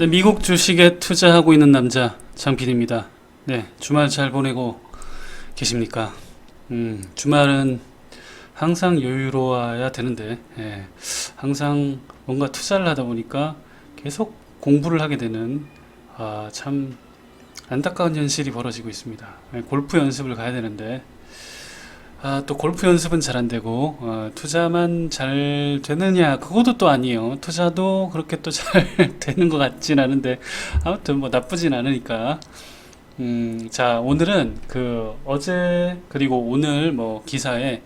네, 미국 주식에 투자하고 있는 남자 장PD입니다. 네, 주말 잘 보내고 계십니까? 음, 주말은 항상 여유로워야 되는데, 예, 항상 뭔가 투자를 하다 보니까 계속 공부를 하게 되는 아, 참 안타까운 현실이 벌어지고 있습니다. 예, 골프 연습을 가야 되는데, 아, 또 골프 연습은 잘 안 되고, 어, 투자만 잘 되느냐, 그것도 또 아니에요. 투자도 그렇게 또 잘 되는 것 같진 않은데, 아무튼 뭐 나쁘진 않으니까. 음, 자, 오늘은 그 어제 그리고 오늘 뭐 기사에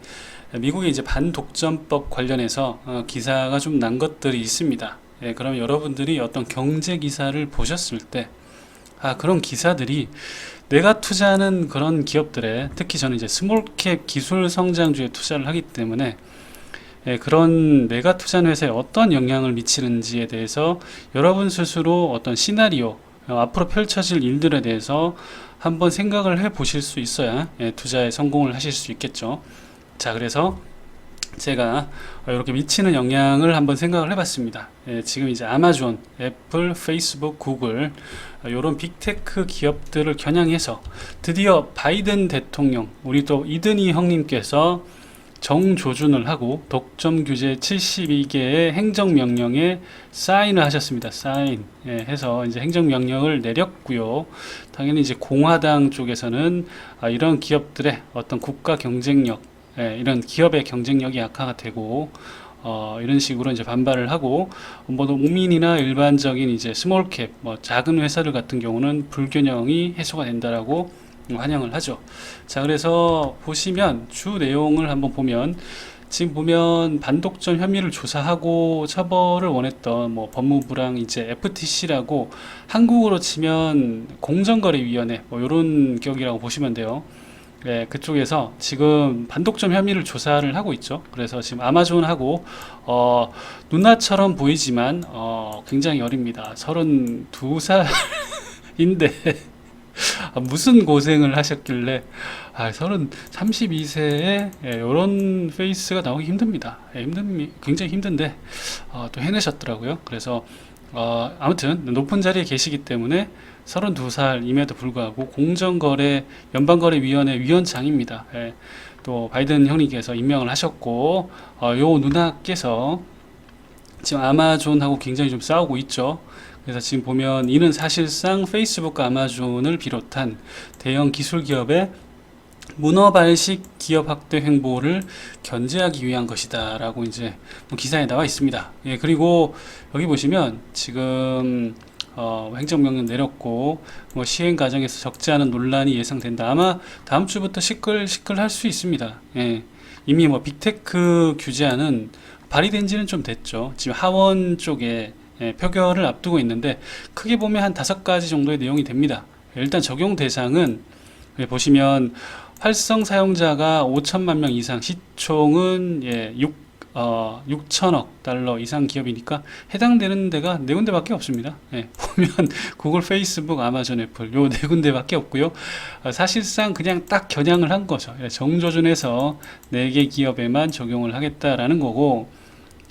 미국의 이제 반독점법 관련해서 어, 기사가 좀 난 것들이 있습니다. 예, 그럼 여러분들이 어떤 경제 기사를 보셨을 때, 아, 그런 기사들이 내가 투자하는 그런 기업들에 특히 저는 이제 스몰캡 기술 성장주에 투자를 하기 때문에 예, 그런 내가 투자하는 회사에 어떤 영향을 미치는지에 대해서 여러분 스스로 어떤 시나리오 어, 앞으로 펼쳐질 일들에 대해서 한번 생각을 해 보실 수 있어야 예, 투자에 성공을 하실 수 있겠죠. 자, 그래서 제가 어, 이렇게 미치는 영향을 한번 생각을 해봤습니다. 예, 지금 이제 아마존, 애플, 페이스북, 구글 이런 빅테크 기업들을 겨냥해서 드디어 바이든 대통령, 우리 또 이든희 형님께서 정조준을 하고 독점 규제 72개의 행정명령에 사인을 하셨습니다. 사인 예, 해서 이제 행정명령을 내렸고요. 당연히 이제 공화당 쪽에서는 아, 이런 기업들의 어떤 국가 경쟁력, 예, 이런 기업의 경쟁력이 약화가 되고 어, 이런 식으로 이제 반발을 하고 뭐 농민이나 일반적인 이제 스몰캡, 뭐 작은 회사들 같은 경우는 불균형이 해소가 된다라고 환영을 하죠. 자, 그래서 보시면 주 내용을 한번 보면 지금 보면 반독점 혐의를 조사하고 처벌을 원했던 뭐 법무부랑 이제 FTC라고 한국어로 치면 공정거래위원회 뭐 이런 격이라고 보시면 돼요. 네, 그쪽에서 지금 반독점 혐의를 조사를 하고 있죠. 그래서 지금 아마존하고 어, 누나처럼 보이지만 어, 굉장히 어립니다. 32살인데 아, 무슨 고생을 하셨길래 아, 30, 32세에 이런 페이스가 나오기 힘듭니다. 예, 힘든, 굉장히 힘든데 어, 또 해내셨더라고요. 그래서 어, 아무튼 높은 자리에 계시기 때문에 32살임에도 불구하고 공정거래 연방거래위원회 위원장입니다. 예, 또 바이든 형님께서 임명을 하셨고 어, 요 누나께서 지금 아마존하고 굉장히 좀 싸우고 있죠. 그래서 지금 보면 이는 사실상 페이스북과 아마존을 비롯한 대형 기술 기업의 문어 발식 기업 확대 횡보를 견제하기 위한 것이다 라고 이제 뭐 기사에 나와 있습니다. 예, 그리고 여기 보시면 지금 어, 행정명령 내렸고 뭐 시행 과정에서 적지 않은 논란이 예상된다. 아마 다음 주부터 시끌 시끌 할 수 있습니다. 예, 이미 뭐 빅테크 규제안은 발의된 지는 좀 됐죠. 지금 하원 쪽에 예, 표결을 앞두고 있는데 크게 보면 한 다섯 가지 정도의 내용이 됩니다. 일단 적용 대상은 여기 보시면 활성 사용자가 5천만 명 이상, 시총은 예, 6, 어, 6천억 달러 이상 기업이니까 해당되는 데가 네 군데밖에 없습니다. 예, 보면 구글, 페이스북, 아마존, 애플 요 네 군데밖에 없고요. 어, 사실상 그냥 딱 겨냥을 한 거죠. 예, 정조준해서 네 개 기업에만 적용을 하겠다라는 거고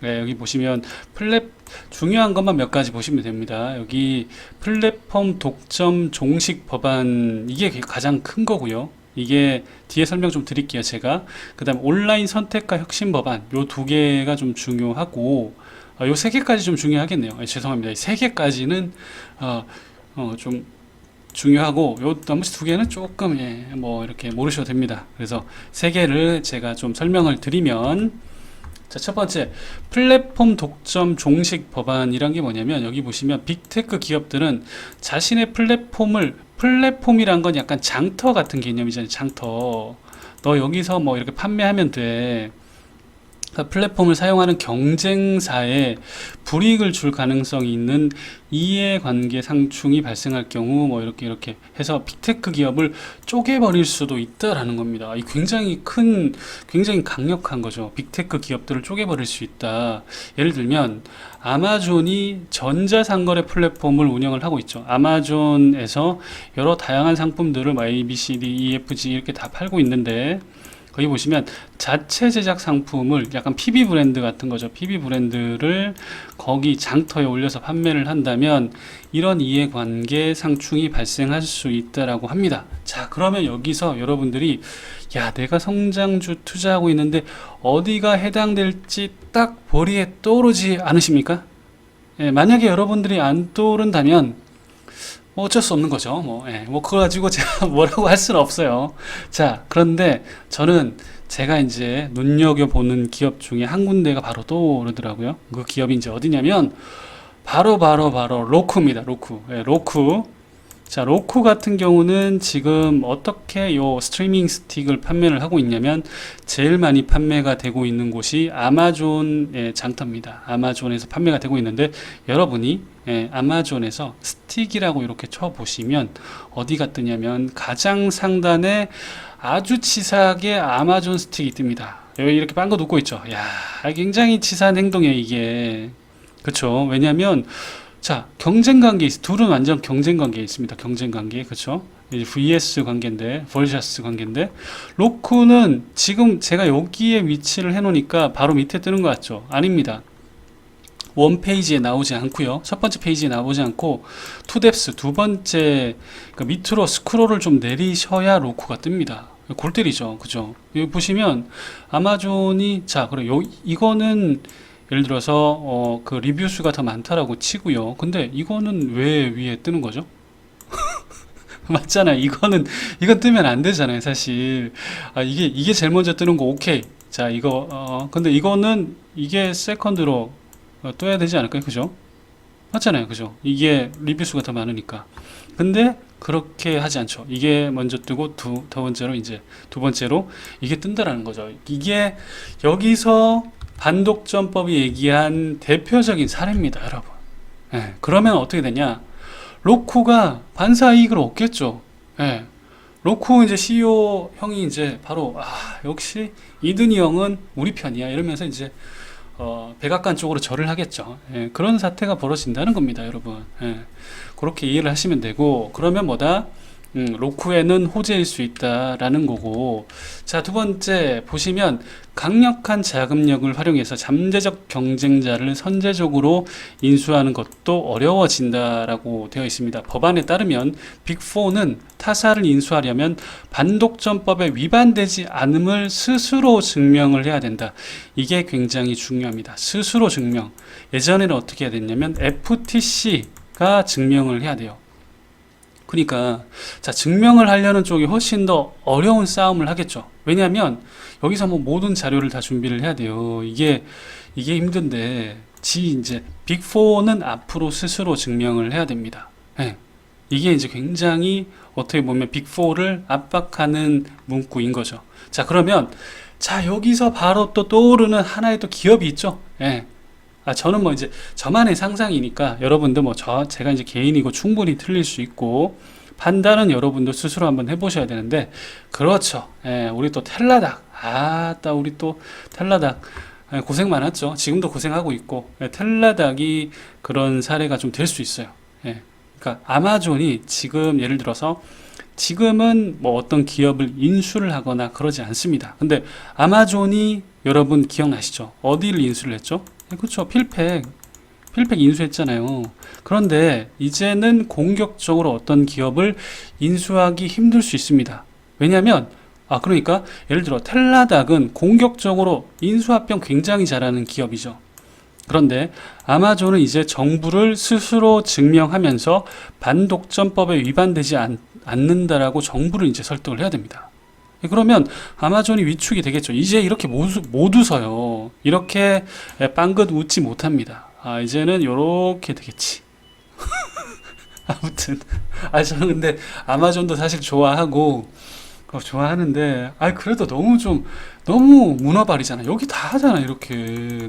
네, 여기 보시면 플랫 중요한 것만 몇 가지 보시면 됩니다. 여기 플랫폼 독점 종식 법안 이게 가장 큰 거고요. 이게 뒤에 설명 좀 드릴게요. 제가 그 다음 온라인 선택과 혁신 법안 요 두 개가 좀 중요하고 어, 요세 개까지 좀 중요하겠네요. 예, 죄송합니다. 이세 개까지는 어, 어, 좀 중요하고 요 나머지 두 개는 조금 예, 뭐 이렇게 모르셔도 됩니다. 그래서 세 개를 제가 좀 설명을 드리면 자, 첫 번째, 플랫폼 독점 종식 법안이란 게 뭐냐면, 여기 보시면 빅테크 기업들은 자신의 플랫폼을, 플랫폼이란 건 약간 장터 같은 개념이잖아요, 장터. 너 여기서 뭐 이렇게 판매하면 돼. 플랫폼을 사용하는 경쟁사에 불이익을 줄 가능성이 있는 이해관계 상충이 발생할 경우 뭐 이렇게 이렇게 해서 빅테크 기업을 쪼개버릴 수도 있다라는 겁니다. 이 굉장히 큰 굉장히 강력한 거죠. 빅테크 기업들을 쪼개버릴 수 있다. 예를 들면 아마존이 전자상거래 플랫폼을 운영을 하고 있죠. 아마존에서 여러 다양한 상품들을 뭐 A, B, C, D, E, F, G 이렇게 다 팔고 있는데 거기 보시면 자체 제작 상품을 약간 PB 브랜드 같은 거죠. PB 브랜드를 거기 장터에 올려서 판매를 한다면 이런 이해관계 상충이 발생할 수 있다라고 합니다. 자, 그러면 여기서 여러분들이 야, 내가 성장주 투자하고 있는데 어디가 해당될지 딱 머리에 떠오르지 않으십니까? 예, 만약에 여러분들이 안 떠오른다면 뭐 어쩔 수 없는 거죠. 뭐, 예, 뭐 그거 가지고 제가 뭐라고 할 수는 없어요. 자, 그런데 저는 제가 이제 눈여겨보는 기업 중에 한 군데가 바로 떠오르더라고요. 그 기업이 이제 어디냐면 바로 바로 바로 로쿠입니다. 로쿠. 예, 로쿠. 자, 로쿠 같은 경우는 지금 어떻게 요 스트리밍 스틱을 판매를 하고 있냐면 제일 많이 판매가 되고 있는 곳이 아마존의 장터입니다. 아마존에서 판매가 되고 있는데 여러분이 예, 아마존에서 스틱이라고 이렇게 쳐보시면 어디가 뜨냐면 가장 상단에 아주 치사하게 아마존 스틱이 뜹니다. 여기 이렇게 빵거 놓고 있죠. 야, 굉장히 치사한 행동이에요, 이게. 그쵸. 왜냐면, 자, 경쟁 관계, 있- 둘은 완전 경쟁 관계에 있습니다. 경쟁 관계. 그쵸. VS 관계인데, 벌샤스 관계인데, 로쿠는 지금 제가 여기에 위치를 해놓으니까 바로 밑에 뜨는 것 같죠? 아닙니다. 원 페이지에 나오지 않고요. 첫 번째 페이지에 나오지 않고 투뎁스 두 번째 그 밑으로 스크롤을 좀 내리셔야 로쿠가 뜹니다. 골 때리죠, 그죠? 여기 보시면 아마존이 자, 그래 요 이거는 예를 들어서 어, 그 리뷰 수가 더 많다라고 치고요. 근데 이거는 왜 위에 뜨는 거죠? 맞잖아요. 이거는 이건 뜨면 안 되잖아요, 사실. 아 이게 이게 제일 먼저 뜨는 거 오케이. 자 이거 어 근데 이거는 이게 세컨드로 어, 떠야 되지 않을까요? 그죠? 맞잖아요. 그죠? 이게 리뷰 수가 더 많으니까. 근데 그렇게 하지 않죠. 이게 먼저 뜨고 두, 두 번째로 이제 두 번째로 이게 뜬다라는 거죠. 이게 여기서 반독점법이 얘기한 대표적인 사례입니다, 여러분. 예, 그러면 어떻게 되냐? 로쿠가 반사 이익을 얻겠죠. 예. 로쿠 이제 CEO 형이 이제 바로 아, 역시 이든이 형은 우리 편이야 이러면서 이제 어, 백악관 쪽으로 절을 하겠죠. 예, 그런 사태가 벌어진다는 겁니다, 여러분. 예, 그렇게 이해를 하시면 되고, 그러면 뭐다? 음, 로쿠에는 호재일 수 있다라는 거고. 자, 두 번째 보시면 강력한 자금력을 활용해서 잠재적 경쟁자를 선제적으로 인수하는 것도 어려워진다라고 되어 있습니다. 법안에 따르면 빅4는 타사를 인수하려면 반독점법에 위반되지 않음을 스스로 증명을 해야 된다. 이게 굉장히 중요합니다. 스스로 증명. 예전에는 어떻게 해야 됐냐면 FTC가 증명을 해야 돼요. 그러니까 자 증명을 하려는 쪽이 훨씬 더 어려운 싸움을 하겠죠. 왜냐하면 여기서 뭐 모든 자료를 다 준비를 해야 돼요. 이게 이게 힘든데 지 이제 빅4는 앞으로 스스로 증명을 해야 됩니다. 예. 이게 이제 굉장히 어떻게 보면 빅4를 압박하는 문구인 거죠. 자, 그러면 자, 여기서 바로 또 떠오르는 하나의 또 기업이 있죠. 예. 아, 저는 뭐 이제 저만의 상상이니까 여러분도 뭐 저 제가 이제 개인이고 충분히 틀릴 수 있고 판단은 여러분도 스스로 한번 해보셔야 되는데 그렇죠. 예, 우리 또 텔라닥 아따 우리 또 텔라닥 예, 고생 많았죠. 지금도 고생하고 있고 예, 텔라닥이 그런 사례가 좀 될 수 있어요. 예, 그러니까 아마존이 지금 예를 들어서 지금은 뭐 어떤 기업을 인수를 하거나 그러지 않습니다. 근데 아마존이 여러분 기억나시죠? 어디를 인수를 했죠? 네, 그렇죠. 필팩. 필팩 인수했잖아요. 그런데 이제는 공격적으로 어떤 기업을 인수하기 힘들 수 있습니다. 왜냐하면 아 그러니까 예를 들어 텔라닥은 공격적으로 인수합병 굉장히 잘하는 기업이죠. 그런데 아마존은 이제 정부를 스스로 증명하면서 반독점법에 위반되지 않, 않는다라고 정부를 이제 설득을 해야 됩니다. 그러면 아마존이 위축이 되겠죠. 이제 이렇게 못, 웃- 못 웃어요. 이렇게 빵긋 웃지 못합니다. 아, 이제는 이렇게 되겠지. 아무튼, 아, 저는 근데 아마존도 사실 좋아하고, 어, 좋아하는데, 아, 그래도 너무 좀, 너무 문어발이잖아. 여기 다 하잖아, 이렇게.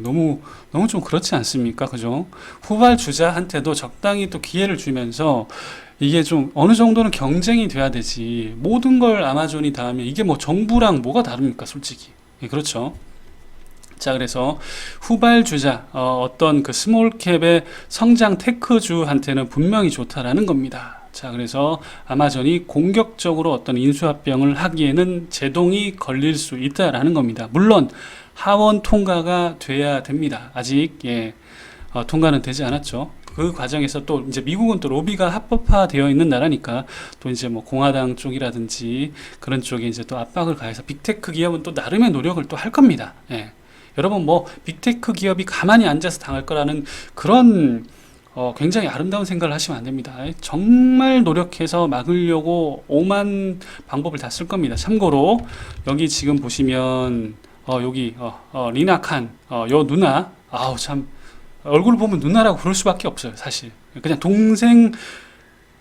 너무, 너무 좀 그렇지 않습니까? 그죠? 후발 주자한테도 적당히 또 기회를 주면서, 이게 좀 어느 정도는 경쟁이 돼야 되지. 모든 걸 아마존이 다 하면 이게 뭐 정부랑 뭐가 다릅니까, 솔직히. 예, 그렇죠. 자, 그래서 후발 주자, 어, 어떤 그 스몰캡의 성장 테크주한테는 분명히 좋다라는 겁니다. 자, 그래서 아마존이 공격적으로 어떤 인수합병을 하기에는 제동이 걸릴 수 있다라는 겁니다. 물론 하원 통과가 돼야 됩니다. 아직 예, 어, 통과는 되지 않았죠. 그 과정에서 또 이제 미국은 또 로비가 합법화되어 있는 나라니까 또 이제 뭐 공화당 쪽이라든지 그런 쪽에 이제 또 압박을 가해서 빅테크 기업은 또 나름의 노력을 또 할 겁니다. 예. 여러분 뭐 빅테크 기업이 가만히 앉아서 당할 거라는 그런 어, 굉장히 아름다운 생각을 하시면 안 됩니다. 정말 노력해서 막으려고 오만 방법을 다 쓸 겁니다. 참고로 여기 지금 보시면 어, 여기 어, 어, 리나 칸 어, 요 누나 아우 참 얼굴 보면 누나라고 부를 수밖에 없어요. 사실 그냥 동생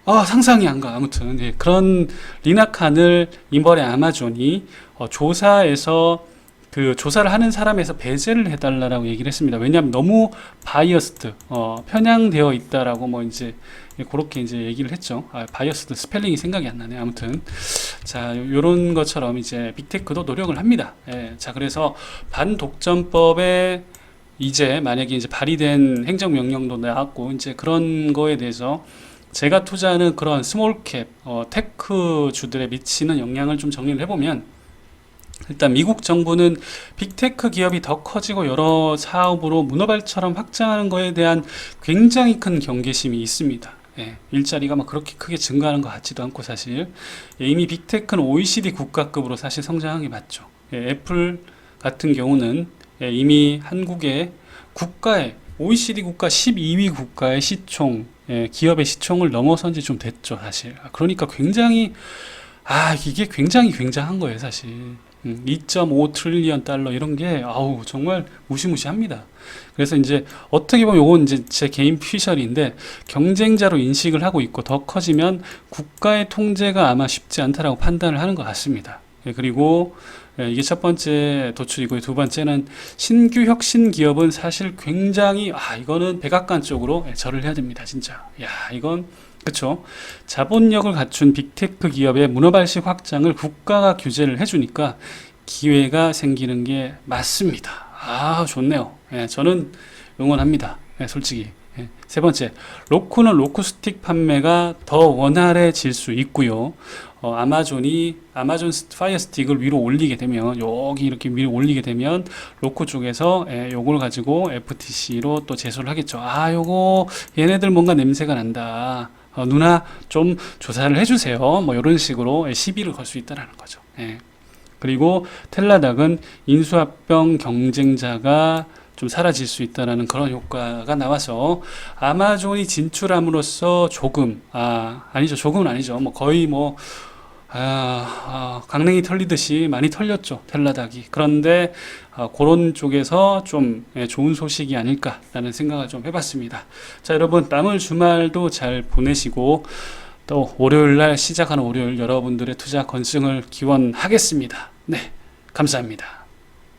아 상상이 안 가. 아무튼 예, 그런 리나칸을 이번에 아마존이 어, 조사에서 그 조사를 하는 사람에서 배제를 해달라고 얘기를 했습니다. 왜냐하면 너무 바이어스드, 어, 편향되어 있다라고 뭐 이제 그렇게 이제 얘기를 했죠. 아, 바이어스드 스펠링이 생각이 안 나네. 아무튼 자 요런 것처럼 이제 빅테크도 노력을 합니다. 예, 자 그래서 반독점법에 이제 만약에 이제 발의된 행정명령도 나왔고 이제 그런 거에 대해서 제가 투자하는 그런 스몰캡 어, 테크 주들에 미치는 영향을 좀 정리를 해보면 일단 미국 정부는 빅테크 기업이 더 커지고 여러 사업으로 문어발처럼 확장하는 거에 대한 굉장히 큰 경계심이 있습니다. 예, 일자리가 막 그렇게 크게 증가하는 것 같지도 않고 사실 예, 이미 빅테크는 OECD 국가급으로 사실 성장한 게 맞죠. 예, 애플 같은 경우는 예, 이미 한국의 국가의 OECD 국가 12위 국가의 시총 예, 기업의 시총을 넘어선 지 좀 됐죠 사실. 아, 그러니까 굉장히 아 이게 굉장히 굉장한 거예요 사실. 음, 2.5 트릴리언 달러 이런 게 아우 정말 무시무시합니다. 그래서 이제 어떻게 보면 요건 이제 제 개인 피셜인데 경쟁자로 인식을 하고 있고 더 커지면 국가의 통제가 아마 쉽지 않다라고 판단을 하는 것 같습니다. 예, 그리고 예, 이게 첫 번째 도출이고요. 두 번째는 신규 혁신 기업은 사실 굉장히 아 이거는 백악관 쪽으로 예, 절을 해야 됩니다. 진짜. 야 이건 그쵸 자본력을 갖춘 빅테크 기업의 문어발식 확장을 국가가 규제를 해주니까 기회가 생기는 게 맞습니다. 아 좋네요. 예, 저는 응원합니다. 예, 솔직히. 예. 세 번째, 로쿠는 로쿠 스틱 판매가 더 원활해질 수 있고요. 어, 아마존이 아마존 스- 파이어 스틱을 위로 올리게 되면 여기 이렇게 위로 올리게 되면 로쿠 쪽에서 예, 요걸 가지고 FTC로 또 제소를 하겠죠. 아, 요거 얘네들 뭔가 냄새가 난다. 어, 누나 좀 조사를 해주세요. 뭐 이런 식으로 예, 시비를 걸 수 있다라는 거죠. 예. 그리고 텔라닥은 인수합병 경쟁자가 좀 사라질 수 있다라는 그런 효과가 나와서 아마존이 진출함으로써 조금 아 아니죠 조금은 아니죠 뭐 거의 뭐 아, 아, 강냉이 털리듯이 많이 털렸죠 텔라닥이. 그런데 아, 그런 쪽에서 좀 예, 좋은 소식이 아닐까라는 생각을 좀 해봤습니다. 자 여러분 남은 주말도 잘 보내시고 또 월요일 날 시작하는 월요일 여러분들의 투자 건승을 기원하겠습니다. 네 감사합니다.